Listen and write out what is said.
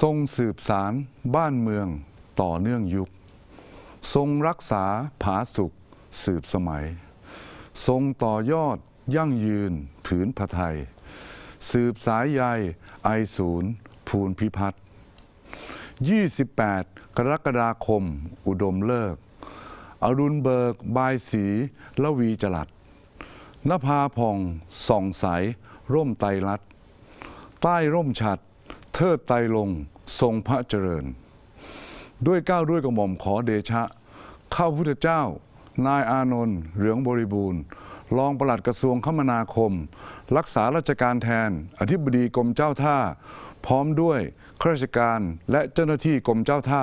ทรงสืบสารบ้านเมืองต่อเนื่องยุค ทรงรักษาผาสุขสืบสมัย ทรงต่อยอดยั่งยืนผืนพระไทย สืบสายใยไอศูนย์ภูนพิพัฒน์28 กรกฎาคม อุดมเลิก อรุณเบิก บายสีละวีจลัดนภาพองส่องใส ร่มไตรลัดใต้ร่มฉัด เทิดไตรลงทรงพระเจริญ ด้วยก้าวด้วยกระหม่อมขอเดชะ ข้าพุทธเจ้า นายอานนท์เหลืองบริบูรณ์ รองปลัดกระทรวงคมนาคม รักษาราชการแทน อธิบดีกรมเจ้าท่า พร้อมด้วยข้าราชการและเจ้าหน้าที่กรมเจ้าท่า